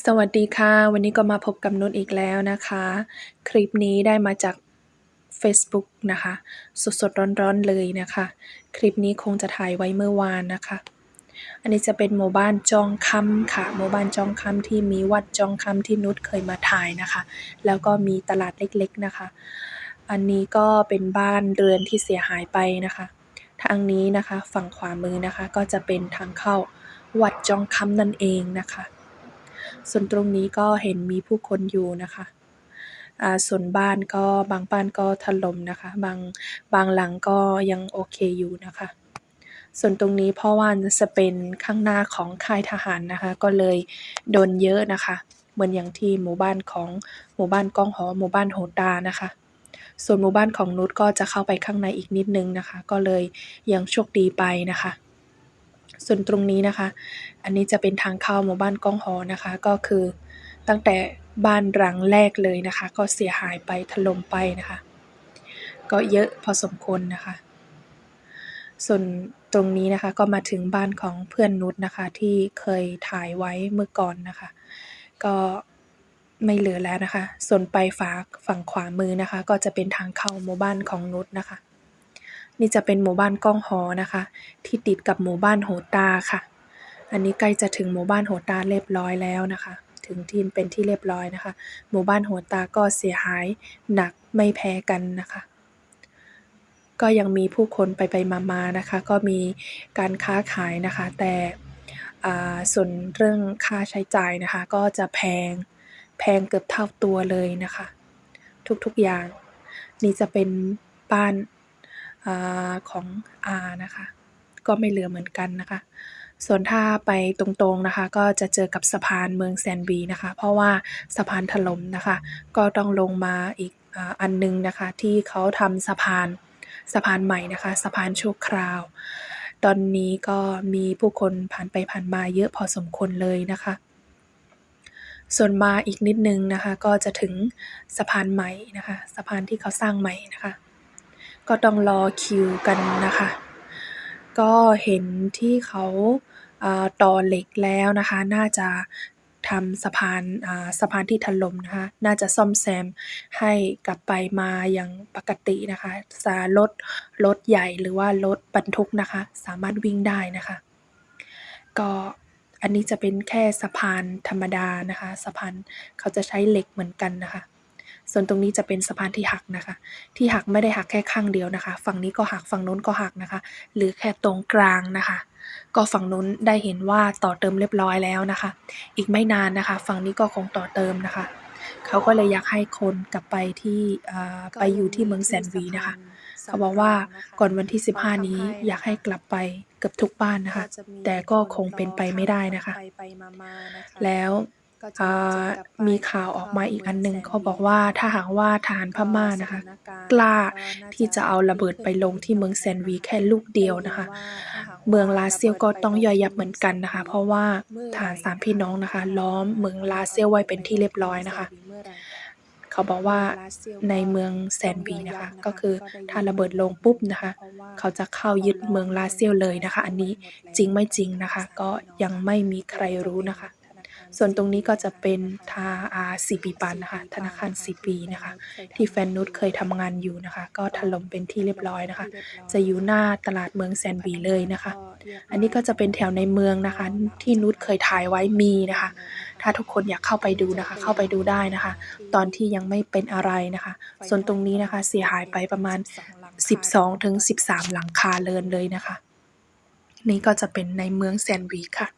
สวัสดีค่ะ วันนี้ก็มาพบกับนุชอีกแล้วนะคะ คลิปนี้ได้มาจาก Facebook นะคะ สดๆร้อนๆเลยนะคะ คลิปนี้คงจะถ่ายไว้เมื่อวานนะคะ อันนี้จะเป็นหมู่บ้านจองคำค่ะ หมู่บ้านจองคำที่มีวัดจองคำที่นุชเคยมาถ่ายนะคะ แล้วก็มีตลาดเล็กๆนะคะ อันนี้ก็เป็นบ้านเรือนที่เสียหายไปนะคะ ทางนี้นะคะฝั่งขวามือนะคะก็จะเป็นทางเข้าวัดจองคำนั่นเองนะคะ ส่วนตรงนี้ก็เห็นมีผู้คนอยู่นะคะอ่าส่วนบ้านก็บางบ้านก็ถล่มนะคะ บางบางหลังก็ยังโอเคอยู่นะคะ ส่วนตรงนี้เพราะว่าจะเป็นข้างหน้าของค่ายทหารนะคะ ก็เลยโดนเยอะนะคะ เหมือนอย่างที่หมู่บ้านของหมู่บ้านกองหอหมู่บ้านโหตานะคะ ส่วนหมู่บ้านของนุชก็จะเข้าไปข้างในอีกนิดนึงนะคะ ก็เลยยังโชคดีไปนะคะ ส่วนตรงนี้นะคะ อันนี้จะเป็นทางเข้าหมู่บ้านก้องหอนะคะ ก็คือตั้งแต่บ้านหลังแรกเลยนะคะ ก็เสียหายไปถล่มไปนะคะ ก็เยอะพอสมควรนะคะ ส่วนตรงนี้นะคะก็มาถึงบ้านของเพื่อนนุชนะคะ ที่เคยถ่ายไว้เมื่อก่อนนะคะ ก็ไม่เหลือแล้วนะคะ ส่วนไปฝาฝั่งขวามือนะคะ ก็จะเป็นทางเข้าหมู่บ้านของนุชนะคะ นี่จะเป็นหมู่บ้านก้องหอนะคะ ที่ติดกับหมู่บ้านโหตาค่ะ อันนี้ใกล้จะถึงหมู่บ้านโหตาเรียบร้อยแล้วนะคะ ถึงที่เป็นที่เรียบร้อยนะคะ หมู่บ้านโหตาก็เสียหายหนักไม่แพ้กันนะคะ ก็ยังมีผู้คนไปไปมามาๆนะคะ ก็มีการค้าขายนะคะ แต่ส่วนเรื่องค่าใช้จ่ายนะคะ ก็จะแพงแพงเกือบเท่าตัวเลยนะคะ ทุกๆอย่าง นี่จะเป็นบ้าน อาของอานะคะ ก็ไม่เหลือเหมือนกันนะคะ ส่วนถ้าไปตรงๆนะคะ ก็จะเจอกับสะพานเมืองแซนบีนะคะ เพราะว่าสะพานถล่มนะคะ ก็ต้องลงมาอีกอันหนึงนะคะ ที่เขาทำสะพานสะพานใหม่นะคะ สะพานชั่วคราว ตอนนี้ก็มีผู้คนผ่านไปผ่านมาเยอะพอสมควรเลยนะคะ ส่วนมาอีกนิดนึงนะคะ ก็จะถึงสะพานใหม่นะคะ สะพานที่เขาสร้างใหม่นะคะ ก็ต้องรอคิวกันนะคะ ก็เห็นที่เขา อ่า ต่อเหล็กแล้วนะคะ น่าจะทำสะพาน อ่า สะพานที่ถล่มนะคะ น่าจะซ่อมแซมให้กลับไปมาอย่างปกตินะคะสารถ รถใหญ่หรือว่ารถบรรทุกนะคะ สามารถวิ่งได้นะคะ ก็อันนี้จะเป็นแค่สะพานธรรมดานะคะ สะพานเขาจะใช้เหล็กเหมือนกันนะคะ ส่วนตรงนี้จะเป็นสะพานที่หักนะคะ ที่หักไม่ได้หักแค่ข้างเดียวนะคะ ฝั่งนี้ก็หักฝั่งโน้นก็หักนะคะ หรือแค่ตรงกลางนะคะ ก็ฝั่งนู้นได้เห็นว่าต่อเติมเรียบร้อยแล้วนะคะ อีกไม่นานนะคะ ฝั่งนี้ก็คงต่อเติมนะคะ เขาก็เลยอยากให้คนกลับไปที่อ่าไปอยู่ที่เมืองแสนหวีนะคะเขาบอกว่าก่อนวันที่ 15 นี้อยากให้กลับไปเกือบทุกบ้านนะคะ แต่ก็คงเป็นไปไม่ได้นะคะ แล้วอ่า มีข่าวออกมาอีกอันหนึ่งเขาบอกว่าถ้าหากว่าทหารพม่านะคะ กล้าที่จะเอาระเบิดไปลงที่เมืองแซนวีแค่ลูกเดียวนะคะ เมืองลาเซียวก็ต้องย่อยยับเหมือนกันนะคะ เพราะว่าทหารสามพี่น้องนะคะ ล้อมเมืองลาเซียวไว้เป็นที่เรียบร้อยนะคะเขาบอกว่าในเมืองแซนวีนะคะ ก็คือถ้าระเบิดลงปุ๊บนะคะ เขาจะเข้ายึดเมืองลาเซียวเลยนะคะ อันนี้จริงไม่จริงนะคะ ก็ยังไม่มีใครรู้นะคะ ส่วนตรงนี้ก็จะเป็นทาอาซีปีปันนะคะ ธนาคารซีปีนะคะ ที่แฟนนุชเคยทำงานอยู่นะคะ ก็ถล่มเป็นที่เรียบร้อยนะคะ จะอยู่หน้าตลาดเมืองแซนบีเลยนะคะ อันนี้ก็จะเป็นแถวในเมืองนะคะ ที่นุชเคยถ่ายไว้มีนะคะ ถ้าทุกคนอยากเข้าไปดูนะคะ เข้าไปดูได้นะคะ ตอนที่ยังไม่เป็นอะไรนะคะ ส่วนตรงนี้นะคะเสียหายไปประมาณ 12ถึง13 หลังคาเรือนเลยนะคะ นี่ก็จะเป็นในเมืองแซนบีค่ะ